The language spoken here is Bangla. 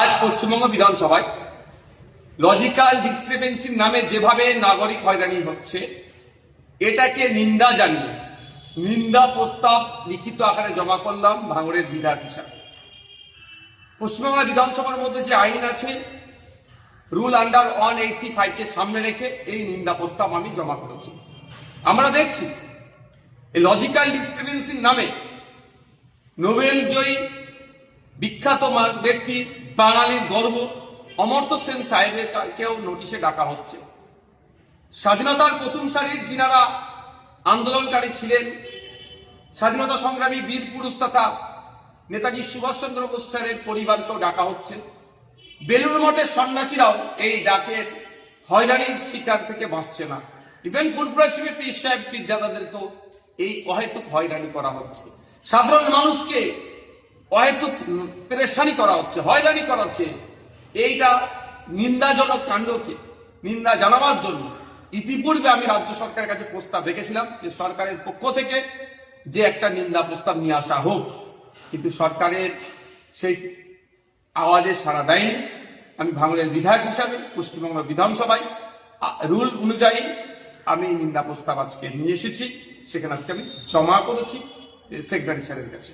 আজ পশ্চিমবঙ্গ বিধানসভায় লজিক্যাল ডিসক্রিপেন্সির নামে যেভাবে নাগরিক হয়রানি হচ্ছে, এটাকে নিন্দা জানিয়ে, নিন্দা প্রস্তাব লিখিত আকারে জমা করলাম ভাঙড়ের বিধায়ক হিসাবে। পশ্চিমবাংলা বিধানসভার মধ্যে যে আইন আছে রুল আন্ডার ওয়ান এইটটি ফাইভকে সামনে রেখে এই নিন্দা প্রস্তাব আমি জমা করেছি। আমরা দেখছি, এই লজিক্যাল ডিসক্রিপেন্সির নামে নোবেল জয়ী বিখ্যাত ব্যক্তি বাঙালির গর্ব। অমর্ত্য সেন সাহেবের কেউ নোটিশে ডাকা হচ্ছে। স্বাধীনতার প্রথম সারির যিনারা আন্দোলনকারী ছিলেন, স্বাধীনতা সংগ্রামী বীর পুরুষ তথা নেতাজি সুভাষচন্দ্র বোস স্যারের পরিবারকেও ডাকা হচ্ছে। বেলুর মঠের সন্ন্যাসীরাও এই ডাকের হয়রানির শিকার থেকে বাঁচছে না। ইভেন ফুলপুরাশিবের পীর সাহেব, পীরজাদাদেরকেও এই অহেতুক হয়রানি করা হচ্ছে। সাধারণ মানুষকে অহেতুক পেরেশানি করা হচ্ছে, হয়রানি করা হচ্ছে। এইটা নিন্দাজনক কাণ্ডকে নিন্দা জানাবার জন্য ইতিপূর্বে আমি রাজ্য সরকারের কাছে প্রস্তাব রেখেছিলাম যে সরকারের পক্ষ থেকে যে একটা নিন্দা প্রস্তাব নিয়ে আসা হোক। কিন্তু সরকারের সেই আওয়াজে সাড়া দেয়নি। আমি ভাঙড়ের বিধায়ক হিসাবে, পশ্চিমবঙ্গ বিধানসভায় রুল অনুযায়ী আমি নিন্দা প্রস্তাব আজকে নিয়ে এসেছি। সেখানে আজকে আমি জমা করেছি সেক্রেটারি স্যারের কাছে।